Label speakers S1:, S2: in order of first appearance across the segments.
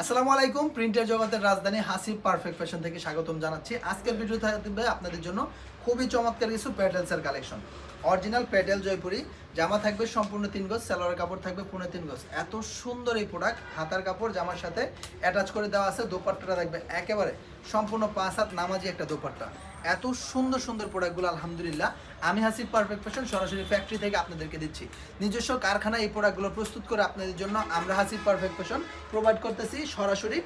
S1: আসসালামু আলাইকুম প্রিন্টের জগতের রাজধানী হাসিব পারফেক্ট ফ্যাশন থেকে স্বাগতম জানাচ্ছি। আজকের ভিডিও থাকবে আপনাদের জন্য খুবই চমৎকার কিছু প্যাটেলসের কালেকশন অরিজিনাল প্যাটেল জয়পুরি জামা থাকবে সম্পূর্ণ তিন গজ সালোয়ার কাপড় থাকবে পুনে তিন গজ। এত সুন্দর এই প্রোডাক্ট হাতার কাপড়, জামার সাথে অ্যাটাচ করে দেওয়া আছে, দোপাট্টাটা থাকবে একেবারে সম্পূর্ণ পাঁচ হাত নামাজি একটা দোপাট্টা। এত সুন্দর সুন্দর প্রোডাক্টগুলো আলহামদুলিল্লাহ। আমি হাসিব পারফেক্ট ফ্যাশন সরাসরি ফ্যাক্টরি থেকে আপনাদেরকে দিচ্ছি। নিজস্ব কারখানায় এই প্রোডাক্টগুলো প্রস্তুত করে আপনাদের জন্য আমরা হাসিব পারফেক্ট ফ্যাশন প্রোভাইড করতেছি সরাসরি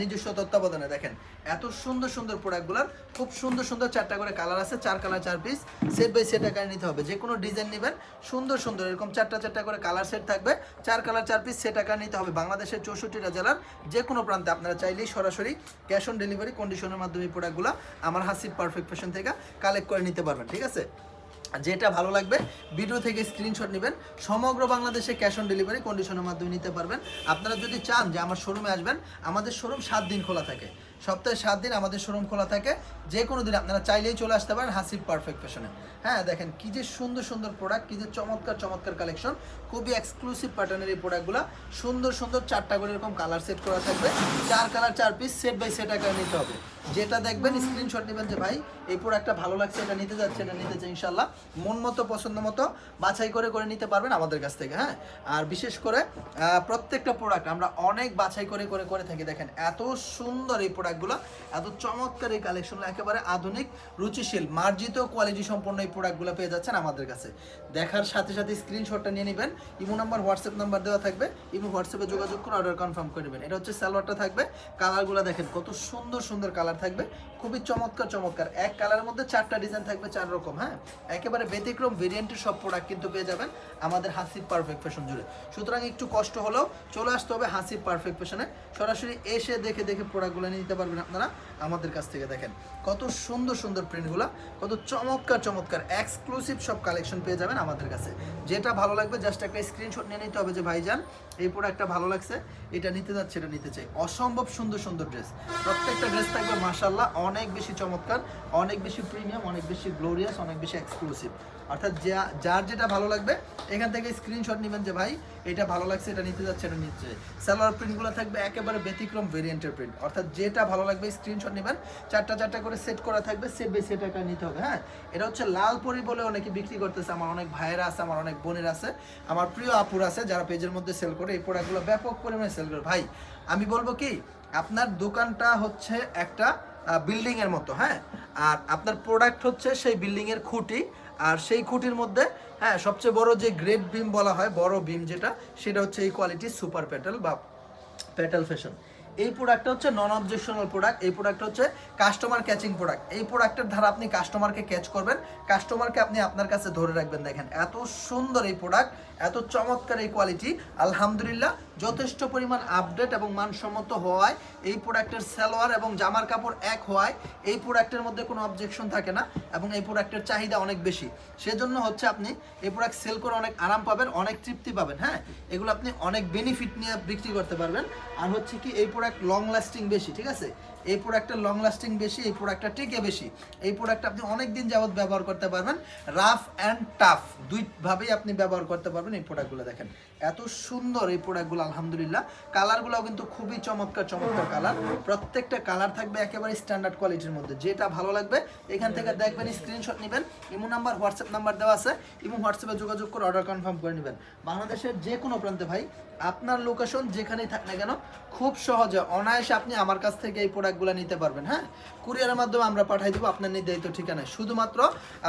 S1: নিজস্ব তত্ত্বাবধানে। দেখেন, এত সুন্দর সুন্দর প্রোডাক্টগুলোর খুব সুন্দর সুন্দর চারটা করে কালার আছে, চার কালার চার পিস সেট বাই সেট আকারে নিতে হবে, যে কোনো ডিজাইন নেবেন, সুন্দর সুন্দর, এরকম চারটা চারটা করে কালার সেট থাকবে, চার কালার চার পিস সেট আকারে নিতে হবে। বাংলাদেশের চৌষট্টিটা জেলার যে কোনো প্রান্তে আপনারা চাইলেই সরাসরি ক্যাশ অন ডেলিভারি কন্ডিশনের মাধ্যমে প্রোডাক্টগুলো আমার হাসিব পারফেক্ট ফ্যাশন থেকে কালেক্ট করে নিতে পারবেন, ঠিক আছে? যেটা ভালো লাগবে ভিডিও থেকে স্ক্রিনশট নেবেন, সমগ্র বাংলাদেশে ক্যাশ অন ডেলিভারি কন্ডিশনের মাধ্যমে নিতে পারবেন। আপনারা যদি চান যে আমার শোরুমে আসবেন, আমাদের শোরুম সাত দিন খোলা থাকে। সপ্তাহে সাত দিন আমাদের শোরুম খোলা থাকে। যে কোনো দিন আপনারা চাইলেই চলে আসতে পারেন হাসিব পারফেক্ট ফ্যাশনে হ্যাঁ দেখেন কি যে সুন্দর সুন্দর প্রোডাক্ট কী যে চমৎকার চমৎকার কালেকশন খুবই এক্সক্লুসিভ প্যাটার্নের এই প্রোডাক্টগুলো সুন্দর সুন্দর চারটা করে এরকম কালার সেট করা থাকবে। চার কালার চার পিস সেট বাই সেট আকারে নিতে হবে। যেটা দেখবেন স্ক্রিনশট নেবেন যে, ভাই, এই প্রোডাক্টটা ভালো লাগছে, এটা নিতে যাচ্ছে, এটা নিতে চাই ইনশাল্লাহ মন মতো, পছন্দ মতো বাছাই করে করে নিতে পারবেন আমাদের কাছ থেকে হ্যাঁ? আর বিশেষ করে প্রত্যেকটা প্রোডাক্ট আমরা অনেক বাছাই করে করে করে থাকি। দেখেন, এত সুন্দর এই প্রোডাক্টগুলো এত চমৎকার এই কালেকশনগুলো একেবারে আধুনিক, রুচিশীল, মার্জিত কোয়ালিটি সম্পন্ন এই প্রোডাক্টগুলো পেয়ে যাচ্ছেন আমাদের কাছে। দেখার সাথে সাথে স্ক্রিনশটটা নিয়ে নেবেন। ইমো নাম্বার, হোয়াটসঅ্যাপ নাম্বার দেওয়া থাকবে। ইমো হোয়াটসঅ্যাপে যোগাযোগ করে অর্ডার কনফার্ম করে নেবেন। এটা হচ্ছে সালোয়ারটা থাকবে। কালারগুলো দেখেন, কত সুন্দর সুন্দর কালার থাকবে। খুবই চমৎকার চমৎকার। এক কালারের মধ্যে চারটা ডিজাইন থাকবে, চার রকম হ্যাঁ? একেবারে ব্যতিক্রম ভেরিয়েন্টের সব প্রোডাক্ট কিন্তু পেয়ে যাবেন আমাদের হাসিব পারফেক্ট ফ্যাশন জুড়ে সুতরাং একটু কষ্ট হলেও চলে আসতে হবে হাসিব পারফেক্ট ফ্যাশনে সরাসরি এসে দেখে দেখে প্রোডাক্টগুলো নিতে পারবেন আপনারা। আমাদের কাছ থেকে দেখেন কত সুন্দর সুন্দর প্রিন্টগুলো কত চমৎকার চমৎকার। এক্সক্লুসিভ সব কালেকশন পেয়ে যাবেন আমাদের কাছে। যেটা ভালো লাগবে জাস্ট একটা স্ক্রিনশট নিয়ে নিতে হবে যে, ভাইজান, এই প্রোডাক্টটা ভালো লাগছে, এটা নিতে যাচ্ছে, এটা নিতে চাই। অসম্ভব সুন্দর সুন্দর ড্রেস প্রত্যেকটা ড্রেস থাকবে মাসাল্লাহ অনেক বেশি চমৎকার, অনেক বেশি প্রিমিয়াম অনেক বেশি গ্লোরিয়াস অনেক বেশি এক্সক্লুসিভ অর্থাৎ যা, যার যেটা ভালো লাগবে, এখান থেকে স্ক্রিনশট নেবেন যে ভাই, এটা ভালো লাগছে, এটা নিতে যাচ্ছে, এটা নিতে চাই সালোয়ার প্রিন্টগুলো থাকবে একেবারে ব্যতিক্রম ভেরিয়েন্টের প্রিন্ট অর্থাৎ যেটা ভালো লাগবে স্ক্রিনশট নেবেন। চারটা চারটা করে সেট করা থাকবে সেট বেশি আকার নিতে হবে হ্যাঁ? এটা হচ্ছে লাল পরি বলে অনেকে বিক্রি করতেছে, আমার অনেক ভাইয়েরা আছে, আমার অনেক বোনের আছে, আমার প্রিয় আপুর আছে, যারা পেজের মধ্যে সেল করে, এই প্রোডাক্টগুলো ব্যাপক পরিমাণে সেল করে। ভাই, আমি বলব কি আপনার দোকানটা হচ্ছে একটা বিল্ডিং এর মতো হ্যাঁ? আর আপনার প্রোডাক্ট হচ্ছে সেই বিল্ডিং এর খুঁটি, আর সেই খুঁটির মধ্যে হ্যাঁ সবচেয়ে বড় যে গ্রেট বিম বলা হয়, বড় বিম যেটা, সেটা হচ্ছে এই কোয়ালিটি সুপার পেটাল বা পেটাল ফ্যাশন এই প্রোডাক্টটা হচ্ছে নন অবজেকশনাল প্রোডাক্ট এই প্রোডাক্টটা হচ্ছে কাস্টমার ক্যাচিং প্রোডাক্ট এই প্রোডাক্টের দ্বারা আপনি কাস্টমারকে ক্যাচ করবেন কাস্টমারকে আপনি আপনার কাছে ধরে রাখবেন, দেখেন। এত সুন্দর এই প্রোডাক্ট এত চমৎকার এই কোয়ালিটি আলহামদুলিল্লাহ যথেষ্ট পরিমাণ আপডেট এবং মানসম্মত হওয়ায়, এই প্রোডাক্টের সালোয়ার এবং জামার কাপড় এক হওয়ায়, এই প্রোডাক্টের মধ্যে কোনো অবজেকশন থাকে না এবং এই প্রোডাক্টের চাহিদা অনেক বেশি। সেজন্য হচ্ছে আপনি এই প্রোডাক্ট সেল করে অনেক আরাম পাবেন, অনেক তৃপ্তি পাবেন হ্যাঁ? এগুলো আপনি অনেক বেনিফিট নিয়ে বিক্রি করতে পারবেন। আর হচ্ছে কি, এই প্রোডাক্ট লং লাস্টিং বেশি, ঠিক আছে? এই প্রোডাক্টের লং লাস্টিং বেশি, এই প্রোডাক্টটা টিকে বেশি। এই প্রোডাক্ট আপনি অনেক দিন যাবত ব্যবহার করতে পারবেন। রাফ অ্যান্ড টাফ দুইভাবেই আপনি ব্যবহার করতে পারবেন এই প্রোডাক্টগুলো দেখেন। এত সুন্দর এই প্রোডাক্টগুলো আলহামদুলিল্লাহ। কালারগুলোও কিন্তু খুবই চমৎকার চমৎকার কালার প্রত্যেকটা কালার থাকবে একেবারে স্ট্যান্ডার্ড কোয়ালিটির মধ্যে। যেটা ভালো লাগবে, এখান থেকে দেখবেন স্ক্রিনশট নেবেন। ইমো নাম্বার হোয়াটসঅ্যাপ নাম্বার দেওয়া আছে। ইমো হোয়াটসঅ্যাপে যোগাযোগ করে অর্ডার কনফার্ম করে নেবেন। বাংলাদেশের যে কোনো প্রান্তে ভাই, আপনার লোকেশন যেখানেই থাক না কেন, খুব সহজে, অনায়াসে আপনি আমার কাছ থেকে এই প্রোডাক্টগুলো নিতে পারবেন হ্যাঁ? কুরিয়ারের মাধ্যমে আমরা পাঠাই দেবো আপনার নির্ধারিত ঠিকানায়। শুধুমাত্র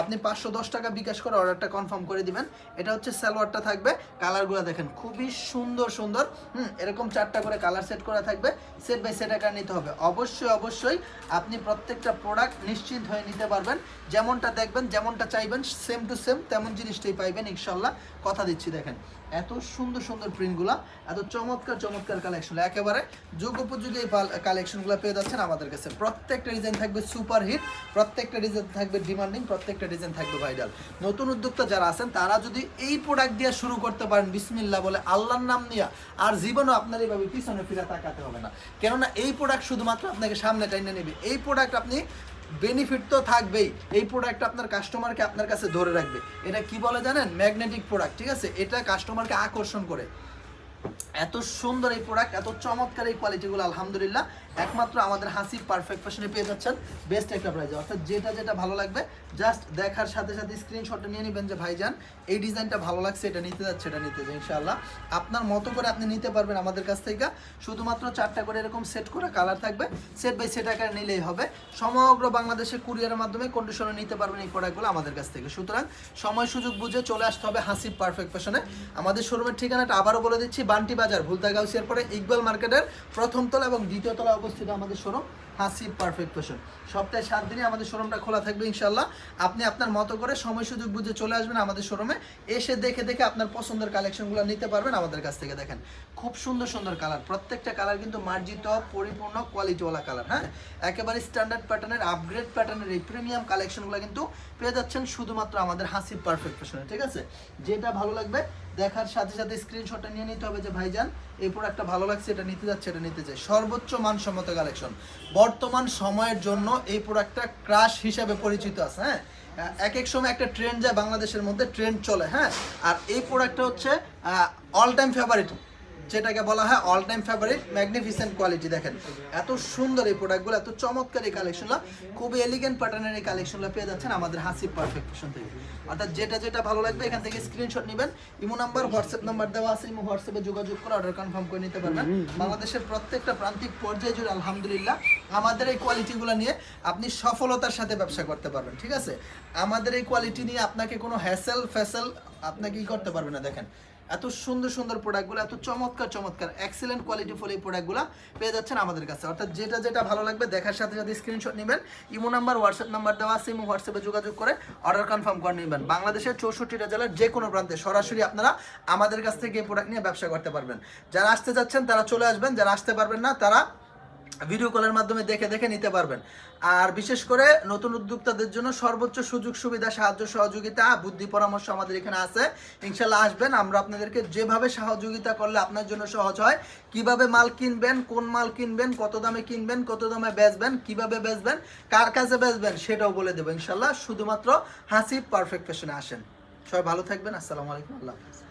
S1: আপনি পাঁচশো দশ টাকা বিকাশ করে অর্ডারটা কনফার্ম করে দিবেন। এটা হচ্ছে সালোয়ারটা থাকবে। কালারগুলো দেখেন, খুবই সুন্দর সুন্দর। হুম, এরকম চারটা করে কালার সেট করা থাকবে সেট বাই সেট আকার নিতে হবে। অবশ্যই অবশ্যই আপনি প্রত্যেকটা প্রোডাক্ট নিশ্চিত হয়ে নিতে পারবেন। যেমনটা দেখবেন, যেমনটা চাইবেন সেম টু সেম তেমন জিনিসটাই পাইবেন, ইনশাল্লাহ। কথা দিচ্ছি, দেখেন, এত সুন্দর সুন্দর প্রিন্টগুলো এত চমৎকার চমৎকার কালেকশন একেবারে যুগ উপযোগী এই কালেকশনগুলো পেয়ে যাচ্ছেন আমাদের কাছে। প্রত্যেকটা ডিজাইন থাকবে সুপার হিট প্রত্যেকটা ডিজাইন থাকবে ডিমান্ডিং প্রত্যেকটা ডিজাইন থাকবে ভাইরাল নতুন উদ্যোক্তা যারা আছেন, তারা যদি এই প্রোডাক্ট দিয়ে শুরু করতে পারেন বিসমিল্লা বলে আল্লাহর নাম নিয়ে আর জীবনও আপনার এইভাবে পিছনে ফিরে তাকাতে হবে না। কেননা এই প্রোডাক্ট শুধুমাত্র আপনাকে সামনে টাইনে নেবে। এই প্রোডাক্ট আপনি বেনিফিট তো থাকবেই। এই প্রোডাক্ট আপনার কাস্টমারকে আপনার কাছে ধরে রাখবে। এটা কি বলে জানেন? ম্যাগনেটিক প্রোডাক্ট ঠিক আছে? এটা কাস্টমারকে আকর্ষণ করে। এত সুন্দর এই প্রোডাক্ট এত চমৎকার এই কোয়ালিটিগুলো আলহামদুলিল্লাহ। একমাত্র আমাদের হাসি পারফেক্ট ফ্যাশনে পেয়ে যাচ্ছেন বেস্ট একটা প্রাইজে অর্থাৎ যেটা যেটা ভালো লাগবে জাস্ট দেখার সাথে সাথে স্ক্রিনশটটা নিয়ে নেবেন যে, ভাইজান, এই ডিজাইনটা ভালো লাগছে, এটা নিতে যাচ্ছে, এটা নিতে যাচ্ছে। ইনশাআল্লাহ, আপনার মতো করে আপনি নিতে পারবেন আমাদের কাছ থেকে। শুধুমাত্র চারটা করে এরকম সেট করে কালার থাকবে। সেট বাই সেট আকারে নিলেই হবে। সমগ্র বাংলাদেশে কুরিয়ারের মাধ্যমে কন্ডিশনে নিতে পারবেন এই প্রোডাক্টগুলো আমাদের কাছ থেকে। সুতরাং, সময় সুযোগ বুঝে চলে আসতে হবে হাসি পারফেক্ট ফ্যাশনে আমাদের শোরুমের ঠিকানাটা আবারও বলে দিচ্ছি বান্টি বাজার ভুলতা গাউসিয়ার পরে ইকবাল মার্কেটের প্রথম তলা এবং দ্বিতীয় তলা অবস্থিত আমাদের শোরুম হাসি পারফেক্ট ফ্যাশন সপ্তাহে সাত দিনে আমাদের শোরুমটা খোলা থাকবে ইনশাল্লাহ আপনি আপনার মতো করে সময় সুযোগ বুঝে চলে আসবেন আমাদের শোরুমে এসে দেখে দেখে আপনার পছন্দের কালেকশনগুলো নিতে পারবেন আমাদের কাছ থেকে, দেখেন। খুব সুন্দর সুন্দর কালার প্রত্যেকটা কালার কিন্তু মার্জিত, পরিপূর্ণ কোয়ালিটিওয়ালা কালার হ্যাঁ? একেবারে স্ট্যান্ডার্ড প্যাটার্নের আপগ্রেড প্যাটার্নের এই প্রিমিয়াম কালেকশনগুলো কিন্তু পেয়ে যাচ্ছেন শুধুমাত্র আমাদের হাসি পারফেক্ট ফ্যাশনে ঠিক আছে? যেটা ভালো লাগবে দেখার সাথে সাথে স্ক্রিনশটটা নিয়ে নিতে হবে যে, ভাইজান, এই প্রোডাক্টটা ভালো লাগছে, এটা নিতে যাচ্ছে, এটা নিতে চাই। সর্বোচ্চ মানসম্মত কালেকশন বর্তমান সময়ের জন্য এই প্রোডাক্টটা ক্রাশ হিসাবে পরিচিত আছে হ্যাঁ? এক এক সময় একটা ট্রেন্ড যায় বাংলাদেশের মধ্যে ট্রেন্ড চলে হ্যাঁ? আর এই প্রোডাক্টটা হচ্ছে অল টাইম ফেভারিট যেটাকে বলা হয় all time favourite magnificent quality দেখেন। এত সুন্দর এই প্রোডাক্টগুলো এত চমৎকার এই কালেকশনগুলো খুবই এলিগেন্ট প্যাটার্নের এই কালেকশনগুলো পেয়ে যাচ্ছেন আমাদের হাসি পারফেক্ট ফ্যাশন থেকে। অর্থাৎ যেটা যেটা ভালো লাগবে, এখান থেকে স্ক্রিনশট নেবেন। ইমো নাম্বার, হোয়াটসঅ্যাপ নাম্বার দেওয়া আছে, ইমো হোয়াটসঅ্যাপে যোগাযোগ করে অর্ডার কনফার্ম করে নিতে পারবেন। বাংলাদেশের প্রত্যেকটা প্রান্তিক পর্যায়ে জুড়ে, আলহামদুলিল্লাহ, আমাদের এই কোয়ালিটিগুলো নিয়ে আপনি সফলতার সাথে ব্যবসা করতে পারবেন, ঠিক আছে? আমাদের এই কোয়ালিটি নিয়ে আপনাকে কোনো হ্যাসেল ফ্যাসেল আপনাকে ই করতে পারবে না, দেখেন। এত সুন্দর সুন্দর প্রোডাক্টগুলো এত চমৎকার চমৎকার এক্সেলেন্ট কোয়ালিটি ফুল এই প্রোডাক্টগুলো পেয়ে যাচ্ছেন আমাদের কাছে। অর্থাৎ যেটা যেটা ভালো লাগবে, দেখার সাথে সাথে স্ক্রিনশট নেবেন। ইমো নাম্বার হোয়াটসঅ্যাপ নাম্বার দেওয়া আছে, ইমো হোয়াটসঅ্যাপে যোগাযোগ করে অর্ডার কনফার্ম করে নেবেন। বাংলাদেশের চৌষট্টিটা জেলার যে কোনো প্রান্তে সরাসরি আপনারা আমাদের কাছ থেকে এই প্রোডাক্ট নিয়ে ব্যবসা করতে পারবেন। যারা আসতে যাচ্ছেন, তারা চলে আসবেন, যারা আসতে পারবেন না, তারা ভিডিও কলের মাধ্যমে দেখে দেখে নিতে পারবেন। আর বিশেষ করে নতুন উদ্যোক্তাদের জন্য সর্বোচ্চ সুযোগ সুবিধা, সাহায্য সহযোগিতা, বুদ্ধি পরামর্শ আমাদের এখানে আছে। ইনশাল্লাহ আসবেন। আমরা আপনাদেরকে যেভাবে সহযোগিতা করলে আপনার জন্য সহজ হয়, কীভাবে মাল কিনবেন, কোন মাল কিনবেন, কত দামে কিনবেন, কত দামে বেচবেন, কীভাবে বেচবেন, কার কাছে বেচবেন, সেটাও বলে দেবো। ইনশাল্লাহ শুধুমাত্র হাসি পারফেক্ট ফ্যাশনে আসেন। সবাই ভালো থাকবেন। আসসালামু আলাইকুম। আল্লাহ হাফিজ।